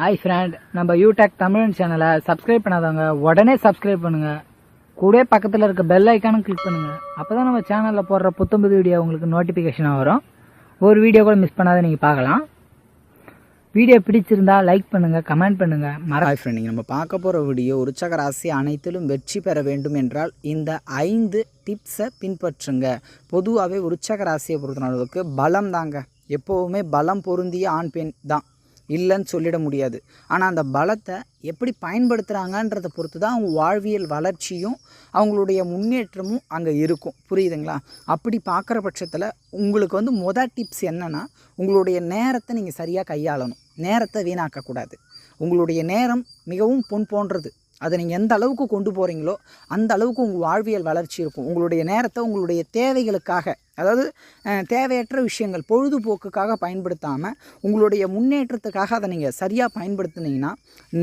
Hi friend நம்ம யூடெக் தமிழன் சேனலை சப்ஸ்கிரைப் பண்ணாதவங்க உடனே சப்ஸ்கிரைப் பண்ணுங்க. கூட பக்கத்தில் இருக்க பெல் ஐக்கானும் கிளிக் பண்ணுங்க. அப்பதான் நம்ம சேனலில் போடுற புத்தம்புது வீடியோ உங்களுக்கு நோட்டிஃபிகேஷனாக வரும். ஒரு வீடியோ கூட மிஸ் பண்ணாத நீங்கள் பார்க்கலாம். வீடியோ பிடிச்சிருந்தா லைக் பண்ணுங்க கமெண்ட் பண்ணுங்க. மற ஹாய் ஃப்ரெண்ட் நம்ம பார்க்க போகிற வீடியோ உற்சக ராசி அனைத்திலும் வெற்றி பெற வேண்டும் என்றால் இந்த ஐந்து டிப்ஸை பின்பற்றுங்க. பொதுவாகவே உற்சக ராசியை பொறுத்த பலம் தாங்க எப்போவுமே பலம் பொருந்திய ஆண் பெண் தான். இல்லைன்னு சொல்லிட முடியாது. ஆனால் அந்த பலத்தை எப்படி பயன்படுத்துகிறாங்கன்றதை பொறுத்து தான் அவங்க வாழ்வியல் வளர்ச்சியும் அவங்களுடைய முன்னேற்றமும் அங்கே இருக்கும். புரியுதுங்களா? அப்படி பார்க்குற பட்சத்தில் உங்களுக்கு வந்து மொதல் டிப்ஸ் என்னென்னா உங்களுடைய நேரத்தை நீங்கள் சரியாக கையாளணும். நேரத்தை வீணாக்கக்கூடாது. உங்களுடைய நேரம் மிகவும் பொன் போன்றது. அதை நீங்கள் எந்த அளவுக்கு கொண்டு போகிறீங்களோ அந்த அளவுக்கு உங்கள் வாழ்வியல் வளர்ச்சி இருக்கும். உங்களுடைய நேரத்தை உங்களுடைய தேவைகளுக்காக அதாவது தேவையற்ற விஷயங்கள் பொழுதுபோக்குக்காக பயன்படுத்தாமல் உங்களுடைய முன்னேற்றத்துக்காக அதை நீங்கள் சரியாக பயன்படுத்துனீங்கன்னா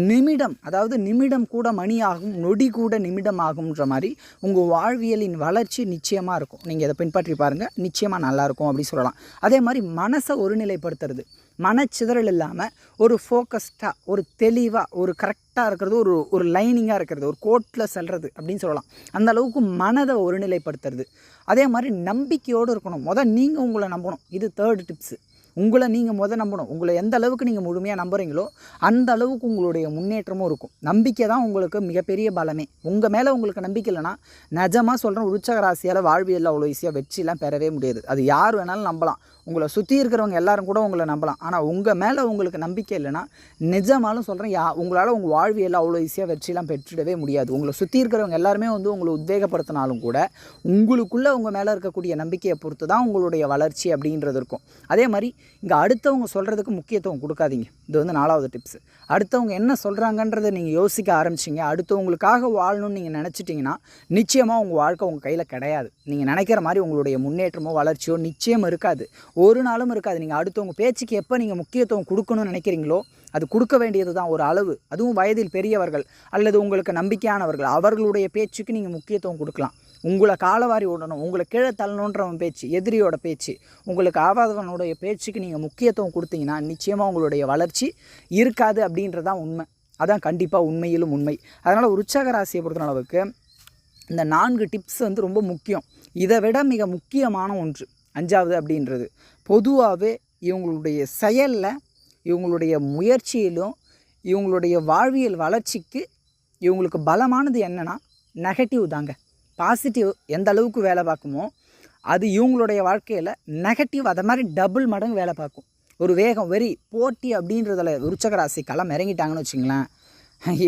நிமிடம் அதாவது நிமிடம் கூட மணி ஆகும் நொடி கூட நிமிடம் ஆகும்ன்ற மாதிரி உங்கள் வாழ்வியலின் வளர்ச்சி நிச்சயமாக இருக்கும். நீங்கள் இதை பின்பற்றி பாருங்கள் நிச்சயமாக நல்லாயிருக்கும் அப்படி சொல்லலாம். அதே மாதிரி மனசை ஒருநிலைப்படுத்துறது. மனச்சிதறல் இல்லாமல் ஒரு ஃபோக்கஸ்டாக ஒரு தெளிவாக ஒரு கரெக்டாக இருக்கிறது ஒரு ஒரு லைனிங்காக இருக்கிறது ஒரு கோட்டில் செல்வது அப்படின்னு சொல்லலாம். அந்த அளவுக்கு மனதை ஒருநிலைப்படுத்துறது. அதே மாதிரி நம்பிக்கையோடு இருக்கணும். முதல் நீங்கள் உங்களை நம்பணும். இது தேர்டு டிப்ஸு உங்களை நீங்கள் முத நம்பணும். உங்களை எந்த அளவுக்கு நீங்கள் முழுமையாக நம்புறீங்களோ அந்த அளவுக்கு உங்களுடைய முன்னேற்றமும் இருக்கும். நம்பிக்கை தான் உங்களுக்கு மிகப்பெரிய பலமே. உங்கள் மேலே உங்களுக்கு நம்பிக்கை இல்லைன்னா நிஜமாக சொல்கிறேன் உற்சக ராசியால் வாழ்வியலில் அவ்வளோ ஈஸியாக வெற்றிலாம் பெறவே முடியாது. அது யார் வேணாலும் நம்பலாம். உங்களை சுற்றி இருக்கிறவங்க எல்லாரும் கூட உங்களை நம்பலாம். ஆனால் உங்கள் மேலே உங்களுக்கு நம்பிக்கை இல்லைன்னா நிஜமாலும் சொல்கிறேன் யா உங்களால் உங்கள் வாழ்வியலில் அவ்வளோ ஈஸியாக வெற்றிலாம் பெற்றிடவே முடியாது. உங்களை சுற்றி இருக்கிறவங்க எல்லாருமே வந்து உங்களை உத்வேகப்படுத்தினாலும் கூட உங்களுக்குள்ளே உங்கள் மேலே இருக்கக்கூடிய நம்பிக்கையை பொறுத்து தான் உங்களுடைய வளர்ச்சி அப்படின்றது இருக்கும். அதே மாதிரி இங்கே அடுத்தவங்க சொல்கிறதுக்கு முக்கியத்துவம் கொடுக்காதீங்க. இது வந்து நாலாவது டிப்ஸ் அடுத்தவங்க என்ன சொல்கிறாங்கன்றதை நீங்கள் யோசிக்க ஆரம்பிச்சிங்க. அடுத்தவங்களுக்காக வாழணும்னு நீங்கள் நினச்சிட்டிங்கன்னா நிச்சயமாக உங்கள் வாழ்க்கை உங்கள் கையில் கிடையாது. நீங்கள் நினைக்கிற மாதிரி உங்களுடைய முன்னேற்றமோ வளர்ச்சியோ நிச்சயம் இருக்காது. ஒரு நாளும் இருக்காது. நீங்கள் அடுத்தவங்க பேச்சுக்கு எப்போ நீங்கள் முக்கியத்துவம் கொடுக்கணும்னு நினைக்கிறீங்களோ அது கொடுக்க வேண்டியது தான் ஒரு அளவு. அதுவும் வயதில் பெரியவர்கள் அல்லது உங்களுக்கு நம்பிக்கையானவர்கள் அவர்களுடைய பேச்சுக்கு நீங்கள் முக்கியத்துவம் கொடுக்கலாம். உங்களை காலவாரி விடணும் உங்களை கீழே தள்ளணுன்றவன் பேச்சு எதிரியோட பேச்சு உங்களுக்கு ஆவாதவனுடைய பேச்சுக்கு நீங்கள் முக்கியத்துவம் கொடுத்தீங்கன்னா நிச்சயமாக உங்களுடைய வளர்ச்சி இருக்காது அப்படின்றதான் உண்மை. அதான் கண்டிப்பாக உண்மையிலும் உண்மை. அதனால் உற்சாக ராசியை பொறுத்த அளவுக்கு இந்த நான்கு டிப்ஸ் வந்து ரொம்ப முக்கியம். இதை விட மிக முக்கியமான ஒன்று அஞ்சாவது அப்படின்றது. பொதுவாகவே இவங்களுடைய செயலில் இவங்களுடைய முயற்சியிலும் இவங்களுடைய வாழ்வியல் வளர்ச்சிக்கு இவங்களுக்கு பலமானது என்னென்னா நெகட்டிவ் தாங்க. பாசிட்டிவ் எந்த அளவுக்கு வேலை பார்க்குமோ அது இவங்களுடைய வாழ்க்கையில் நெகட்டிவ் அதை மாதிரி டபுள் மடங்கு வேலை பார்க்கும். ஒரு வேகம் வெறி போட்டி அப்படின்றதில் விருச்சக களம் இறங்கிட்டாங்கன்னு வச்சுங்களேன்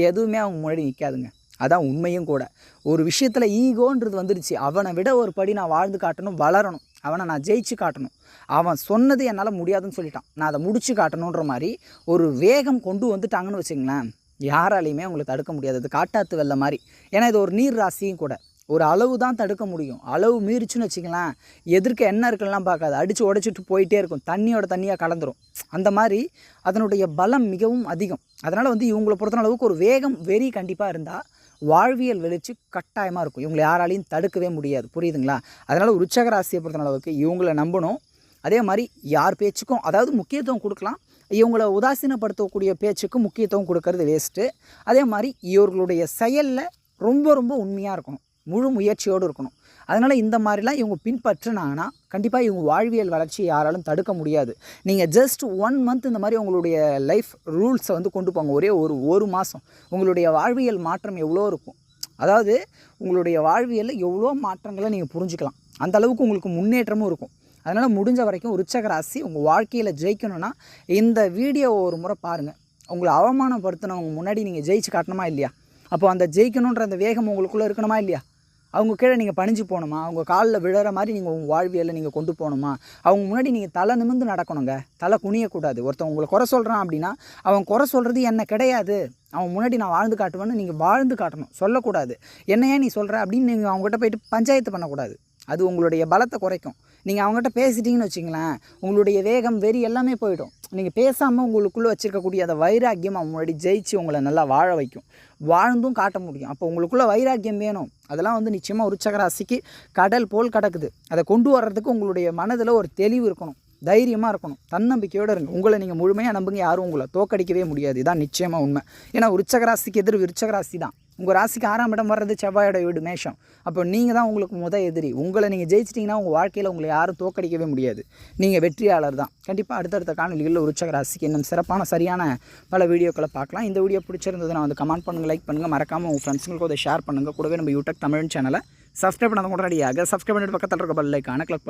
எதுவுமே அவங்க முன்னாடி நிற்காதுங்க அதான் உண்மையும் கூட. ஒரு விஷயத்தில் ஈகோன்றது வந்துடுச்சு அவனை விட ஒரு படி நான் வாழ்ந்து காட்டணும் வளரணும். அவனை நான் ஜெயிச்சு காட்டணும். அவன் சொன்னது என்னால் முடியாதுன்னு சொல்லிட்டான். நான் அதை முடிச்சு காட்டணுன்ற மாதிரி ஒரு வேகம் கொண்டு வந்துட்டாங்கன்னு வச்சுங்களேன் யாராலையுமே அவங்களை தடுக்க முடியாது. அது காட்டாத்து வெள்ள மாதிரி. ஏன்னா இது ஒரு நீர் ராசியும் கூட. ஒரு அளவு தான் தடுக்க முடியும். அளவு மீறிச்சுன்னு வச்சுங்களேன் எதிர்க்க என்ன இருக்குலாம் பார்க்காது. அடித்து உடைச்சிட்டு போயிட்டே இருக்கும். தண்ணியோட தண்ணியாக கலந்துரும். அந்த மாதிரி அதனுடைய பலம் மிகவும் அதிகம். அதனால் வந்து இவங்களை பொறுத்த அளவுக்கு ஒரு வேகம் வெறி கண்டிப்பாக இருந்தால் வாழ்வியல் வெளிச்சு கட்டாயமாக இருக்கும். இவங்களை யாராலையும் தடுக்கவே முடியாது. புரியுதுங்களா? அதனால் உற்சக ராசியை பொறுத்த அளவுக்கு இவங்களை நம்பணும். அதே மாதிரி யார் பேச்சுக்கும் அதாவது முக்கியத்துவம் கொடுக்கலாம். இவங்களை உதாசீனப்படுத்தக்கூடிய பேச்சுக்கு முக்கியத்துவம் கொடுக்கறது வேஸ்ட்டு அதே மாதிரி இவர்களுடைய செயலில் ரொம்ப ரொம்ப உண்மையாக இருக்கணும். முழு முயற்சியோடு இருக்கணும். அதனால் இந்த மாதிரிலாம் இவங்க பின்பற்றினாங்கன்னா கண்டிப்பாக இவங்க வாழ்வியல் வளர்ச்சியை யாராலும் தடுக்க முடியாது. நீங்கள் ஜஸ்ட் ஒன் மந்த் இந்த மாதிரி உங்களுடைய லைஃப் ரூல்ஸை வந்து கொண்டு போங்க. ஒரே ஒரு ஒரு மாதம் உங்களுடைய வாழ்வியல் மாற்றம் எவ்வளோ இருக்கும்? அதாவது உங்களுடைய வாழ்வியலில் எவ்வளோ மாற்றங்களை நீங்கள் புரிஞ்சுக்கலாம். அந்த அளவுக்கு உங்களுக்கு முன்னேற்றமும் இருக்கும். அதனால் முடிஞ்ச வரைக்கும் உற்சக ராசி உங்கள் வாழ்க்கையில் ஜெயிக்கணும்னா இந்த வீடியோவை ஒரு முறை பாருங்கள் உங்களை அவமானப்படுத்தினவங்க முன்னாடி நீங்கள் ஜெயிச்சு காட்டணுமா இல்லையா? அப்போ அந்த ஜெயிக்கணுன்ற அந்த வேகம் உங்களுக்குள்ளே இருக்கணுமா இல்லையா? அவங்க கீழே நீங்கள் பணிஞ்சு போகணுமா? அவங்க காலில் விழுற மாதிரி நீங்கள் உங்கள் வாழ்வியலை நீங்கள் கொண்டு போகணுமா? அவங்க முன்னாடி நீங்கள் தலை நிமிர்ந்து நடக்கணுங்க. தலை குனியக்கூடாது. ஒருத்தன் உங்களை குறை சொல்கிறான் அப்படின்னா அவன் குறை சொல்கிறது என்ன கிடையாது. அவன் முன்னாடி நான் வாழ்ந்து காட்டுவேன்னு நீங்கள் வாழ்ந்து காட்டணும். சொல்லக்கூடாது. என்னையா நீ சொல்கிற அப்படின்னு நீங்கள் அவங்ககிட்ட போயிட்டு பஞ்சாயத்து பண்ணக்கூடாது. அது உங்களுடைய பலத்தை குறைக்கும். நீங்கள் அவங்ககிட்ட பேசிட்டீங்கன்னு வச்சிங்களேன் உங்களுடைய வேகம் வெறி எல்லாமே போயிடும். நீங்கள் பேசாமல் உங்களுக்குள்ளே வச்சிருக்கக்கூடிய அந்த வைராக்கியம் அவங்க முன்னாடி ஜெயிச்சு உங்களை நல்லா வாழ வைக்கும். வாழ்ந்தும் காட்ட முடியும். அப்போ உங்களுக்குள்ளே வைராக்கியம் வேணும். அதெல்லாம் வந்து நிச்சயமாக உற்சகராசிக்கு கடல் போல் கிடக்குது. அதை கொண்டு வர்றதுக்கு உங்களுடைய மனதில் ஒரு தெளிவு இருக்கணும். தைரியமாக இருக்கணும். தன்னம்பிக்கையோடு இருங்க. உங்களை நீங்கள் முழுமையாக நம்புங்க. யாரும் உங்களை தோக்கடிக்கவே முடியாது. இதான் நிச்சயமாக உண்மை. ஏன்னா உச்சகராசிக்கு எதிர் விருச்சகராசி தான் உங்கள் ராசிக்கு ஆறாம் இடம் வர்றது செவ்வாயோட வீடு மேஷம். அப்போ நீங்கள் தான் உங்களுக்கு முத எதிரி. உங்களை நீங்கள் ஜெயிச்சிட்டிங்கன்னா உங்கள் வாழ்க்கையில் உங்களை யாரும் தோக்கடிக்கவே முடியாது. நீங்கள் வெற்றியாளர் தான். கண்டிப்பாக அடுத்தடுத்த காணொலிகளில் விருச்சக ராசிக்கு இன்னும் சிறப்பான சரியான பல வீடியோக்களை பார்க்கலாம். இந்த வீடியோ பிடிச்சிருந்ததுன்னா வந்து கமெண்ட் பண்ணுங்கள் லைக் பண்ணுங்கள் மறக்காமல் உங்கள் ஃப்ரெண்ட்ஸுங்களுக்கு அதை ஷேர் பண்ணுங்கள் கூடவே நம்ம யூடியூப் தமிழ் சேனலை சப்ஸ்கிரைப் பண்ணாத உடனடியாக சப்ஸ்கிரைப் பண்ணிட்டு பக்கத்தில் இருக்க பெல் ஐக்கான கிளிக்